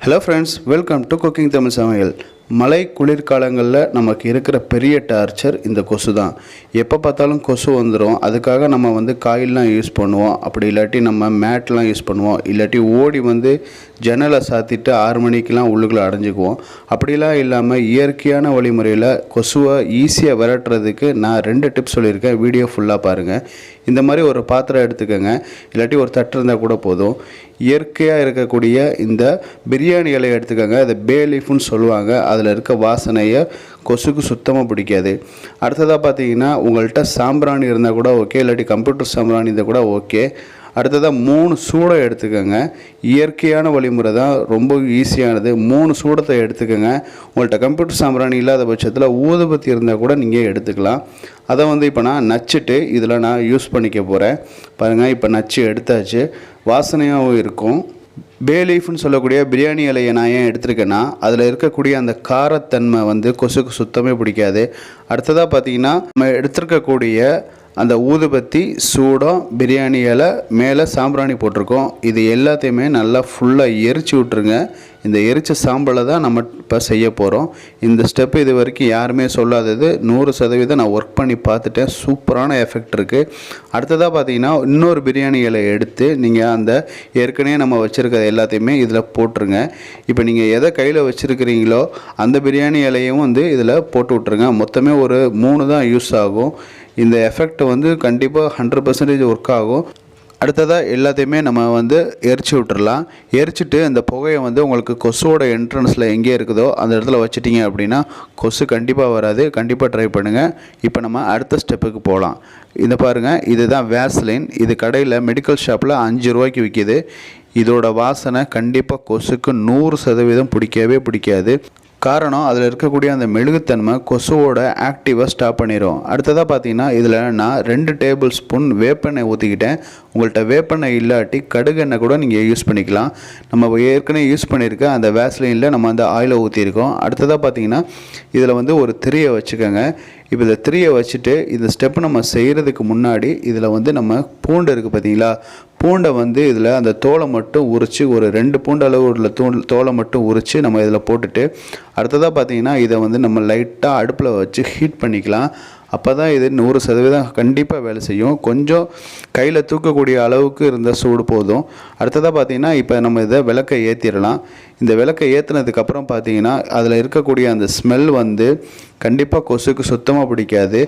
hello friends welcome to cooking Tamil சமையல் மழை குளிர்காலங்களில் நமக்கு இருக்கிற பெரிய டார்ச்சர் இந்த கொசு தான். எப்போ பார்த்தாலும் கொசு வந்துடும் அதுக்காக நம்ம வந்து காயில்லாம் யூஸ் பண்ணுவோம். அப்படி இல்லாட்டி நம்ம மேட்லாம் யூஸ் பண்ணுவோம். இல்லாட்டி ஓடி வந்து ஜன்னலை சாத்திட்டு ஆறு மணிக்கெலாம் உள்ளுக்குள்ளே அடைஞ்சிக்குவோம். அப்படிலாம் இல்லாமல் இயற்கையான வழிமுறையில் கொசுவை ஈஸியாக விரட்டுறதுக்கு நான் ரெண்டு டிப்ஸ் சொல்லியிருக்கேன். வீடியோ ஃபுல்லாக பாருங்கள் இந்த மாதிரி ஒரு பாத்திரம் எடுத்துக்கோங்க. இல்லாட்டி ஒரு தட்டு இருந்தால் கூட போதும். இயற்கையாக இருக்கக்கூடிய இந்த பிரியாணி இலையை எடுத்துக்கோங்க. அதை பே லீஃப்னு சொல்லுவாங்க. அதில் இருக்க வாசனையை கொசுக்கு சுத்தமாக பிடிக்காது. அடுத்ததாக பார்த்தீங்கன்னா உங்கள்கிட்ட சாம்பிராணி இருந்தால் கூட ஓகே இல்லாட்டி கம்ப்யூட்டர் சாம்பிராணி இருந்தால் கூட ஓகே அடுத்ததாக மூணு சூடை எடுத்துக்கோங்க. இயற்கையான வழிமுறை தான் ரொம்ப ஈஸியானது மூணு சூடத்தை எடுத்துக்கோங்க. உங்கள்கிட்ட கம்ப்யூட்டர் சாம்பிராணி இல்லாத பட்சத்தில் ஊதுபத்தி இருந்தால் கூட நீங்கள் எடுத்துக்கலாம். அதை வந்து இப்போ நான் நச்சுட்டு இதில் நான் யூஸ் பண்ணிக்க போகிறேன் பாருங்கள் இப்போ நச்சு எடுத்தாச்சு. வாசனையாகவும் இருக்கும். பே லீஃப்னு சொல்லக்கூடிய பிரியாணி இலையை நான் ஏன் எடுத்திருக்கேன்னா அதில் இருக்கக்கூடிய அந்த காரத்தன்மை வந்து கொசுக்கு சுத்தமே பிடிக்காது. அடுத்ததாக பார்த்தீங்கன்னா நம்ம எடுத்திருக்கக்கூடிய அந்த ஊதுபத்தி சூடம் பிரியாணி இலை மேலே சாம்பிராணி போட்டிருக்கோம். இது எல்லாத்தையுமே நல்லா ஃபுல்லாக எரிச்சு விட்ருங்க இந்த எரிச்ச சாம்பலை தான் நம்ம இப்போ செய்ய போகிறோம் இந்த ஸ்டெப் இது வரைக்கும் யாருமே சொல்லாதது. நூறு சதவீதம் நான் ஒர்க் பண்ணி பார்த்துட்டேன். சூப்பரான எஃபெக்ட் இருக்குது அடுத்ததாக பார்த்தீங்கன்னா இன்னொரு பிரியாணி இலை எடுத்து நீங்கள் அந்த ஏற்கனவே நம்ம வச்சுருக்கிற எல்லாத்தையுமே இதில் போட்டுருங்க. இப்போ நீங்கள் எதை கையில் வச்சுருக்கிறீங்களோ அந்த பிரியாணி இலையும் வந்து இதில் போட்டு விட்ருங்க மொத்தமே ஒரு மூணு தான் யூஸ் ஆகும். இந்த எஃபெக்ட் வந்து கண்டிப்பாக ஹண்ட்ரட் பர்சன்டேஜ் ஒர்க் ஆகும். அடுத்ததாக எல்லாத்தையுமே நம்ம வந்து எரிச்சு விட்டுறலாம். எரிச்சிட்டு அந்த புகையை வந்து உங்களுக்கு கொசுவோட என்ட்ரன்ஸில் எங்கே இருக்குதோ அந்த இடத்துல வச்சுட்டிங்க அப்படின்னா கொசு கண்டிப்பாக வராது. கண்டிப்பாக ட்ரை பண்ணுங்கள் இப்போ நம்ம அடுத்த ஸ்டெப்புக்கு போகலாம் இந்த பாருங்கள் இதுதான் வேஸ்லின் இது கடையில் மெடிக்கல் ஷாப்பில் அஞ்சு ரூபாய்க்கு விற்கிது இதோட வாசனை கண்டிப்பாக கொசுக்கு நூறு சதவீதம் பிடிக்கவே பிடிக்காது. காரணம் அதில் இருக்கக்கூடிய அந்த மெழுகுத்தன்மை கொசுவோட ஆக்டிவாக ஸ்டாப் பண்ணிடும் அடுத்ததாக பார்த்தீங்கன்னா இதில் நான் ரெண்டு டேபிள் ஸ்பூன் வேப்பெண்ணெய் ஊற்றிக்கிட்டேன் உங்கள்கிட்ட வேப்பெண்ணெய் இல்லாட்டி கடுகெண்ணெய் கூட நீங்கள் யூஸ் பண்ணிக்கலாம். நம்ம ஏற்கனவே யூஸ் பண்ணியிருக்க அந்த வேஸ்லைனில் நம்ம அந்த ஆயிலை ஊற்றிருக்கோம் அடுத்ததாக பார்த்தீங்கன்னா இதில் வந்து ஒரு திரியை வச்சுக்கோங்க. இப்போ இந்த திரியை வச்சுட்டு இந்த ஸ்டெப் நம்ம செய்கிறதுக்கு முன்னாடி இதில் வந்து நம்ம பூண்டு இருக்குது பார்த்தீங்களா? பூண்டை வந்து இதில் அந்த தோலை மட்டும் உரித்து ஒரு ரெண்டு பூண்டு அளவு உள்ள தூள் தோலை மட்டும் உரித்து நம்ம இதில் போட்டுட்டு அடுத்ததாக பார்த்தீங்கன்னா இதை வந்து நம்ம லைட்டாக அடுப்பில் வச்சு ஹீட் பண்ணிக்கலாம். அப்போ தான் இது நூறு சதவீதம் கண்டிப்பாக வேலை செய்யும். கொஞ்சம் கையில் தூக்கக்கூடிய அளவுக்கு இருந்த சூடு போதும். அடுத்ததாக பார்த்தீங்கன்னா இப்போ நம்ம இதை விளக்கை ஏற்றிடலாம் இந்த விளக்கை ஏற்றினதுக்கப்புறம் பார்த்தீங்கன்னா அதில் இருக்கக்கூடிய அந்த ஸ்மெல் வந்து கண்டிப்பாக கொசுக்கு சுத்தமாக பிடிக்காது.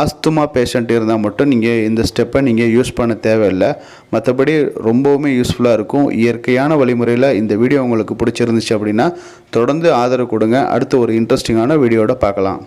ஆஸ்துமா பேஷண்ட் இருந்தால் மட்டும் நீங்கள் இந்த ஸ்டெப்பை நீங்கள் யூஸ் பண்ண தேவையில்லை. மற்றபடி ரொம்பவுமே யூஸ்ஃபுல்லாக இருக்கும். இயற்கையான வழிமுறையில் இந்த வீடியோ உங்களுக்கு பிடிச்சிருந்துச்சு அப்படின்னா தொடர்ந்து ஆதரவு கொடுங்க. அடுத்து ஒரு இன்ட்ரெஸ்டிங்கான வீடியோட பார்க்கலாம்.